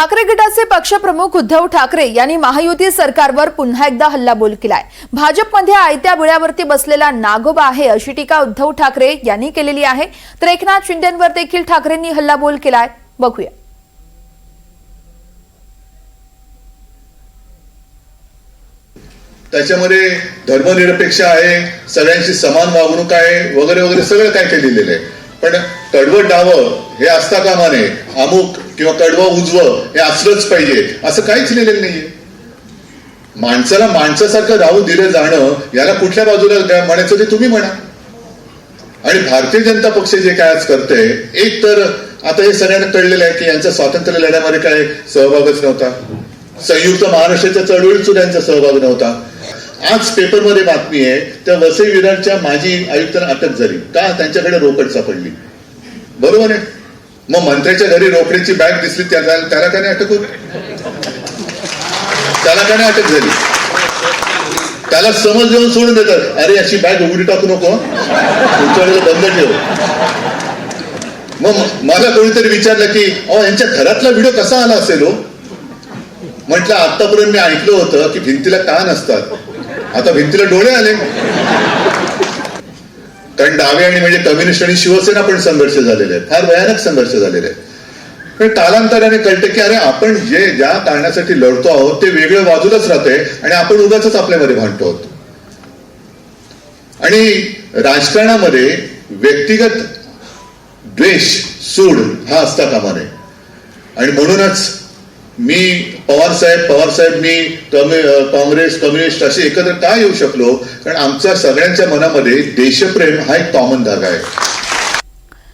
ठाकरे गटाचे पक्षप्रमुख उद्धव ठाकरे यांनी महायुती सरकारवर पुन्हा एकदा हल्लाबोल केलाय. भाजपमध्ये आयत्या बिळ्यावरती बसलेला नागोबा आहे अशी टीका उद्धव ठाकरे यांनी केलेली आहे. तर एकनाथ शिंदेवर देखील ठाकरेंनी हल्लाबोल केलाय. बघूया. त्याच्यामध्ये धर्मनिरपेक्ष आहे सगळ्यांशी समान वागणूक आहे वगैरे वगैरे सगळं काय काय लिहिलेलं आहे. पण कडवं डावं हे असता कामा नये. अमुक किंवा कडवं उजवं हे असलंच पाहिजे. असं काहीच लिहिलेलं नाहीये. माणसाला माणसासारखं राहू दिलं जाणं याला कुठल्या बाजूला म्हणायचं ते तुम्ही म्हणा. आणि भारतीय जनता पक्ष जे काय आज करते एक तर आता हे सगळ्यांना कळलेलं आहे की यांचा स्वातंत्र्य लढ्यामध्ये काय सहभागच नव्हता. संयुक्त महाराष्ट्राच्या चळवळीत सुद्धा यांचा सहभाग नव्हता. आज पेपरमध्ये बातमी आहे त्या वसई विराटच्या माजी आयुक्तांना अटक झाली. का? त्यांच्याकडे रोकड सापडली. बरोबर आहे? मग मंत्र्याच्या घरी रोकडीची बॅग दिसली त्याला त्याला काय नाही अटक होत? त्याला काय नाही अटक झाली? त्याला समज देऊन सोडून देतात. अरे अशी बॅग उघडी टाकू नको तुमच्याकडे वेळेला बंद ठेव. मग मला कोणीतरी विचारलं की अहो यांच्या घरातला व्हिडिओ कसा आला असेल हो? म्हटलं आतापर्यंत मी ऐकलं होतं की भिंतीला कान असतात. आता भिंतीला डोळे आले. कारण डावे आणि म्हणजे कम्युनिस्ट आणि शिवसेना पण संघर्ष झालेले आहेत. फार भयानक संघर्ष झालेले आहेत. पण कालांतराने कळते की अरे आपण जे ज्या कारणासाठी लढतो आहोत ते वेगळं बाजूलाच राहते आणि आपण उगाच आपल्यामध्ये भांडतो आहोत. आणि राजकारणामध्ये व्यक्तिगत द्वेष सूड हा असता कामा नये. आणि म्हणूनच मी पवार साहेब पवार साहेब मी कम्यु- काँग्रेस कम्युनिस्ट असे एकत्र का येऊ शकलो? कारण आमच्या सगळ्यांच्या मनामध्ये देशप्रेम हा एक कॉमन धागा आहे.